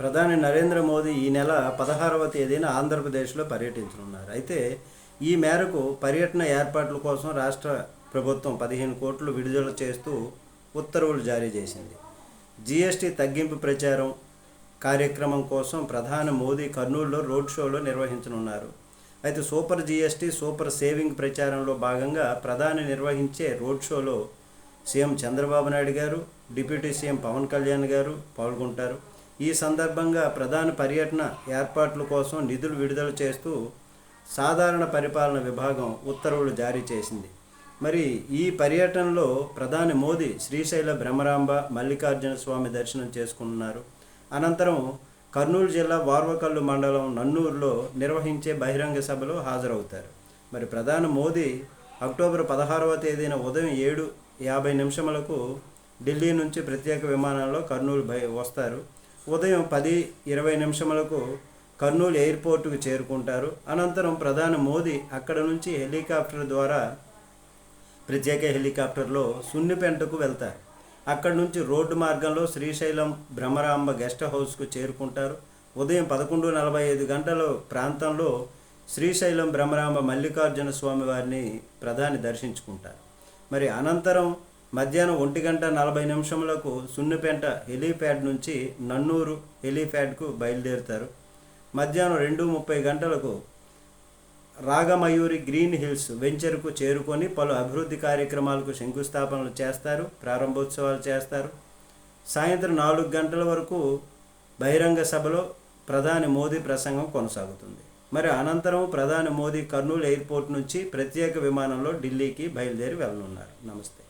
ప్రధాని నరేంద్ర మోదీ ఈ నెల పదహారవ తేదీన ఆంధ్రప్రదేశ్లో పర్యటించనున్నారు. అయితే ఈ మేరకు పర్యటన ఏర్పాట్ల కోసం రాష్ట్ర ప్రభుత్వం పదిహేను కోట్లు విడుదల చేస్తూ ఉత్తర్వులు జారీ చేసింది. జీఎస్టీ తగ్గింపు ప్రచారం కార్యక్రమం కోసం ప్రధాని మోదీ కర్నూలులో రోడ్ షోలో నిర్వహించనున్నారు. అయితే సూపర్ జీఎస్టీ సూపర్ సేవింగ్ ప్రచారంలో భాగంగా ప్రధాని నిర్వహించే రోడ్ షోలో సీఎం చంద్రబాబు నాయుడు గారు డిప్యూటీ సీఎం పవన్ కళ్యాణ్ గారు పాల్గొంటారు. ఈ సందర్భంగా ప్రధాని పర్యటన ఏర్పాట్ల కోసం నిధులు విడుదల చేస్తూ సాధారణ పరిపాలన విభాగం ఉత్తర్వులు జారీ చేసింది. మరి ఈ పర్యటనలో ప్రధాని మోదీ శ్రీశైల బ్రహ్మరాంబ మల్లికార్జున స్వామి దర్శనం చేసుకున్నారు అనంతరం కర్నూలు జిల్లా వార్వకల్లు మండలం నన్నూరులో నిర్వహించే బహిరంగ సభలో హాజరవుతారు. మరి ప్రధాని మోదీ అక్టోబర్ పదహారవ తేదీన ఉదయం ఏడు యాభై నిమిషములకు ఢిల్లీ నుంచి ప్రత్యేక విమానంలో కర్నూలు బయ వస్తారు. ఉదయం పది ఇరవై నిమిషములకు కర్నూలు ఎయిర్పోర్టుకు చేరుకుంటారు. అనంతరం ప్రధాని మోదీ అక్కడ నుంచి హెలికాప్టర్ ద్వారా ప్రత్యేక హెలికాప్టర్లో సున్నిపెంటకు వెళ్తారు. అక్కడి నుంచి రోడ్డు మార్గంలో శ్రీశైలం భ్రమరాంబ గెస్ట్ హౌస్కు చేరుకుంటారు. ఉదయం పదకొండు నలభై ఐదు గంటల ప్రాంతంలో శ్రీశైలం భ్రమరాంబ మల్లికార్జున స్వామి వారిని ప్రధాని దర్శించుకుంటారు. మరి అనంతరం మధ్యాహ్నం ఒంటి గంట నలభై నిమిషములకు సున్నిపెంట హెలీప్యాడ్ నుంచి నన్నూరు హెలీప్యాడ్కు బయలుదేరుతారు. మధ్యాహ్నం రెండు ముప్పై గంటలకు రాగమయూరి గ్రీన్ హిల్స్ వెంచర్కు చేరుకొని పలు అభివృద్ధి కార్యక్రమాలకు శంకుస్థాపనలు చేస్తారు ప్రారంభోత్సవాలు చేస్తారు. సాయంత్రం నాలుగు గంటల వరకు బహిరంగ సభలో ప్రధాని మోదీ ప్రసంగం కొనసాగుతుంది. మరి అనంతరం ప్రధాని మోదీ కర్నూలు ఎయిర్పోర్ట్ నుంచి ప్రత్యేక విమానంలో ఢిల్లీకి బయలుదేరి వెళ్ళనున్నారు. నమస్తే.